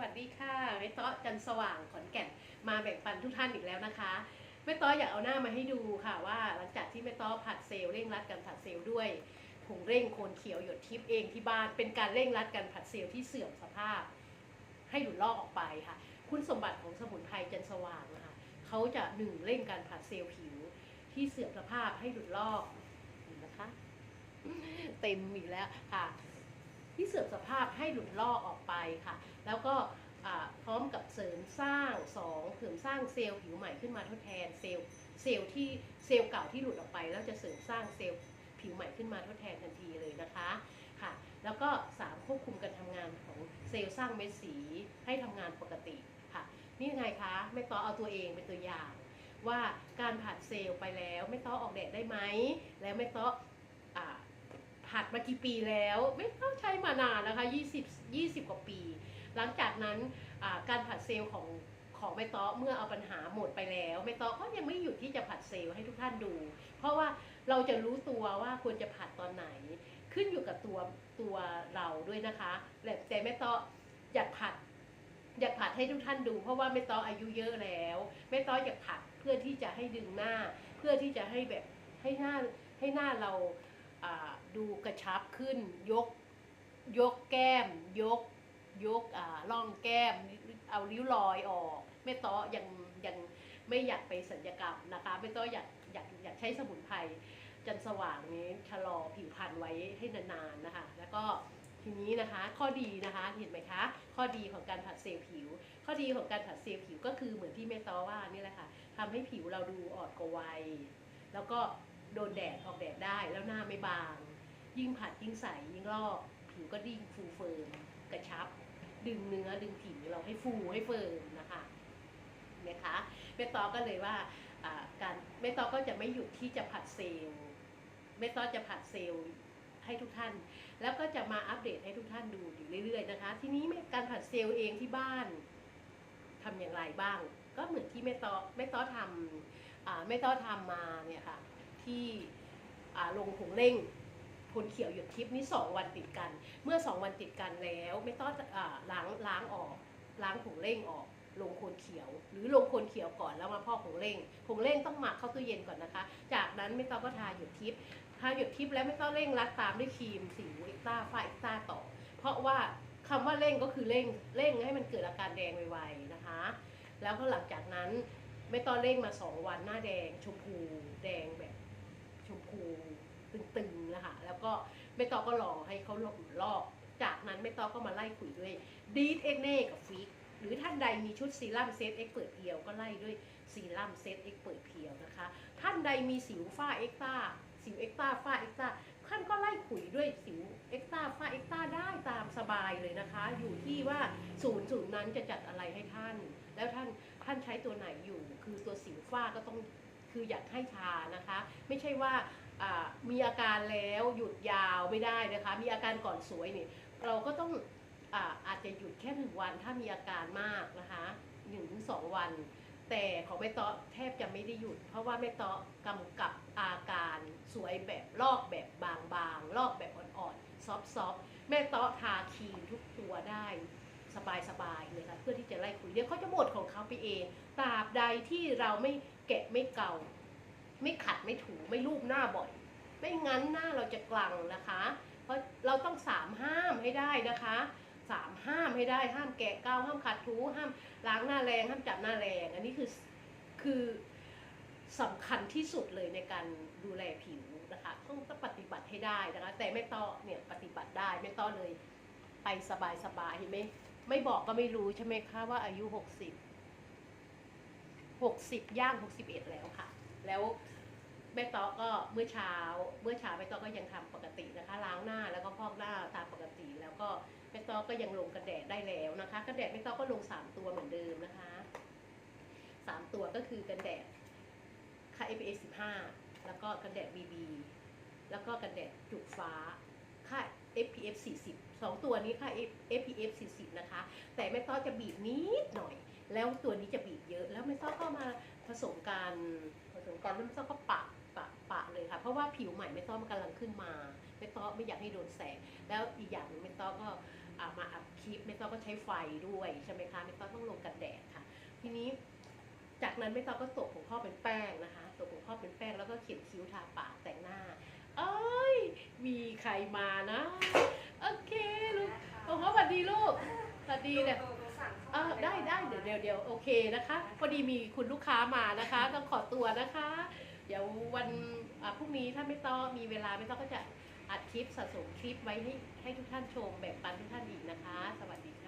วัสดีค่ะแม่ต้อจันสว่างขอนแก่นมาแบ่งปันทุกท่านอีกแล้วนะคะแม่ต้ออยากเอาหน้ามาให้ดูค่ะว่าหลังจากที่แม่ต้อผัดเซลล์เร่งรัดการผัดเซลล์ด้วยผงเร่งโคนเขียวหยดทิพย์เองที่บ้าน เป็นการเร่งรัดการผัดเซลล์ที่เสื่อมสภาพ ให้หลุดลอกออกไปค่ะ คุณสมบัติของสมุนไพรจันสว่างนะคะเขาจะหนึ่งเร่งการผัดเซลล์ผิวที่เสื่อมสภาพให้หลุดลอกนี่นะคะ เต็มอีกแล้วค่ะ ที่เสื่อมสภาพให้หลุดลอกออกไปค่ะ แล้วก็พร้อมกับเสริมสร้างสองเสริมสร้างเซลล์ผิวใหม่ขึ้นมาทดแทนเซลล์เซลล์ที่เซลล์เก่าที่หลุดออกไป แล้วจะเสริมสร้างเซลล์ผิวใหม่ขึ้นมาทดแทนทันทีเลยนะคะค่ะ แล้วก็สามควบคุมการทำงานของเซลล์สร้างเม็ดสีให้ทำงานปกติค่ะ นี่ไงคะแม่ต้อเอาตัวเองเป็นตัวอย่าง ว่าการผัดเซลล์ไปแล้วแม่ต้อออกแดดได้ไหมแล้วแม่ต้อ ผัดมากี่ปีแล้ว ไม่ต้องใช้มานานนะคะ20 20 กว่าปี หลังจากนั้นการผัดเซลล์ของของแม่ต้อเมื่อเอาปัญหาหมดไปแล้วแม่ต้อก็ยังไม่หยุดที่จะผัดเซลล์ให้ทุกท่านดู เพราะว่าเราจะรู้ตัวว่าควรจะผัดตอนไหน ขึ้นอยู่กับตัวตัวเราด้วยนะคะแต่แต่แม่ต้ออยากผัดอยากผัดให้ทุกท่านดู เพราะว่าแม่ต้ออายุเยอะแล้วแม่ต้ออยากผัดเพื่อที่จะให้ดึงหน้า เพื่อที่จะให้แบบให้หน้าให้หน้าเรา ดูกระชับขึ้นยกยกแก้ม ยกยกอ่องแก้ม เอาริ้วรอยออกแม่ต้อยังยังไม่อยากไปสัญญกรรมนะคะแม่ต้ออยากอยากอยากใช้สมุนไพรจันสว่างนี้ชะลอผิวพรรณไว้ให้นานๆนะคะ แล้วก็ทีนี้นะคะข้อดีนะคะเห็นไหมคะ ข้อดีของการผัดเซลล์ผิว ข้อดีของการผัดเซลล์ผิวก็คือเหมือนที่แม่ต้อว่านี่แหละค่ะทำให้ผิวเราดูอ่อนกว่าวัย แล้วก็ โดนแดดออกแดดได้แล้วหน้าไม่บาง ยิ่งผัดยิ่งใสยิ่งลอกผิวก็ดิ่งฟูเฟิร์มกระชับ ดึงเนื้อดึงผิวเราให้ฟูให้เฟิร์มนะคะนะคะแม่ตอก็เลยว่าการแม่ตอก็จะไม่หยุดที่จะผัดเซลล์แม่ตอจะผัดเซลล์ให้ทุกท่าน แล้วก็จะมาอัปเดตให้ทุกท่านดูอยู่เรื่อยๆนะคะ ทีนี้การผัดเซลล์เองที่บ้านทำอย่างไรบ้าง ก็เหมือนที่แม่ตอแม่ตอทำแม่ตอทำมาเนี่ยค่ะ ที่ลงผงเร่งพลเขียวหยดทิพย์นี่สองวันติดกัน เมื่อสองวันติดกันแล้วไม่ต้องอล้างล้างออก ล้างผงเร่งออกลงโคนเขียว หรือลงโคนเขียวก่อนแล้วมาพอกผงเร่งผงเร่งต้องหมักเข้าตู้เย็นก่อนนะคะ จากนั้นไม่ต้องก็ทาหยดทิพย์ทาหยดทิพย์แล้วไม่ต้องเร่งรัดตามด้วยครีมสิวเอ็กต้าฝ้าเอ็กต้าต่อ เพราะว่าคำว่าเร่งก็คือเร่งเร่งให้มันเกิดอาการแดงไวๆนะคะ แล้วก็หลังจากนั้นไม่ต้องเร่งมาสองวันหน้าแดงชมพูแดงแบบ ชมพูตึงๆนะคะแล้วก็ไม่ต้องก็รอให้เขาลอกลอก จากนั้นไม่ต้องก็มาไล่ขุยด้วยดีทเอ็กเน่กับฟิกหรือท่านใดมีชุดซีรั่มเซตเอ็กเปิดเพียวก็ไล่ด้วยซีรั่มเซตเอ็กเปิดเพียวนะคะ ท่านใดมีสิวฝ้าเอ็กต้าสิวเอ็กต้าฝ้าเอ็กต้าท่านก็ไล่ขุยด้วยสิวเอ็กต้าฝ้าเอ็กต้าได้ตามสบายเลยนะคะ อยู่ที่ว่าศูนย์ศูนย์นั้นจะจัดอะไรให้ท่าน แล้วท่านท่านใช้ตัวไหนอยู่ คือตัวสิวฝ้าก็ต้อง คืออยากให้ทานะคะ ไม่ใช่ว่ามีอาการแล้วหยุดยาวไม่ได้นะคะ มีอาการก่อนสวยนี่เราก็ต้องอาอาจจะหยุดแค่หนึ่งวันถ้ามีอาการมากนะคะหนึ่งถึงสองวัน แต่ของแม่เตาะแทบจะไม่ได้หยุด เพราะว่าแม่เตาะกำกับอาการสวยแบบลอกแบบบางๆลอกแบบอ่อนๆซอฟๆแม่เตาะทาครีมทุกตัวได้สบายๆเลยค่ะเพื่อที่จะไล่คุยเดี๋ยวเขาจะหมดของเขาไปเองตราบใดที่เราไม่ แกะไม่เกา ไม่ขัดไม่ถูไม่รูปหน้าบ่อย ไม่งั้นหน้าเราจะกลังนะคะ เพราะเราต้องสามห้ามให้ได้นะคะสามห้ามให้ได้ห้ามแกะเกาห้ามขัดถูห้ามล้างหน้าแรงห้ามจับหน้าแรง อันนี้คือคือสำคัญที่สุดเลยในการดูแลผิวนะคะต้องต้องปฏิบัติให้ได้นะคะ แต่ไม่ต้อเนี่ยปฏิบัติได้ไม่ต้อเลยไปสบายสบายๆเห็นไหมไม่บอกก็ไม่รู้ใช่ไหมคะว่าอายุห กสิบหกสิบย่างหกสิบเอ็ดแล้วค่ะ แล้วแม่ต๊อกก็เมื่อเช้า เมื่อเช้าแม่ต๊อกก็ยังทำปกตินะคะ ล้างหน้าแล้วก็พอกหน้าตามปกติ แล้วก็แม่ต๊อกก็ยังลงกันแดดได้แล้วนะคะกันแดดแม่ต๊อกก็ลงสามตัวเหมือนเดิมนะคะสามตัวก็คือกันแดดค่า FA 15 แล้วก็กันแดด BB แล้วก็กันแดดจุกฟ้าค่า SPF 40สองตัวนี้ค่า SPF 40 นะคะ แต่แม่ต้อจะบีบนิดหน่อย แล้วตัวนี้จะบีบเยอะ แล้วแม่ต้อก็มาผสมกันผสมกันแล้วแม่ต้อก็ปะปะปะเลยค่ะ เพราะว่าผิวใหม่แม่ต้อมันกำลังขึ้นมาแม่ต้อไม่อยากให้โดนแสง แล้วอีกอย่างหนึงแม่ต้อก็มาอัดคลิปไม่ต้องก็ใช้ไฟด้วยใช่ไหมคะไม่ต้องต้องลงกันแดดค่ะ ทีนี้จากนั้นไม่ต้อก็ตกของพ่อเป็นแป้งนะคะตกของพ่อเป็นแป้งแล้วก็เขียนคิ้วทาปากแต่งหน้า เอ้ย มีใครมานะ โอเคลูกของพ่อสวัสดีลูกสวัสดีเนี่ย เออได้ได้เดี๋ยวเดี๋ยวเดี๋ยวโอเคนะคะพอดีมีคุณลูกค้ามานะคะ ต้องขอตัวนะคะ เดี๋ยววันอะพรุ่งนี้ถ้าไม่ต้องมีเวลาไม่ต้องก็จะอัดคลิปสะสมคลิปไว้ให้ให้ทุกท่านชมแบ่งปันทุกท่านอีกนะคะ สวัสดีค่ะ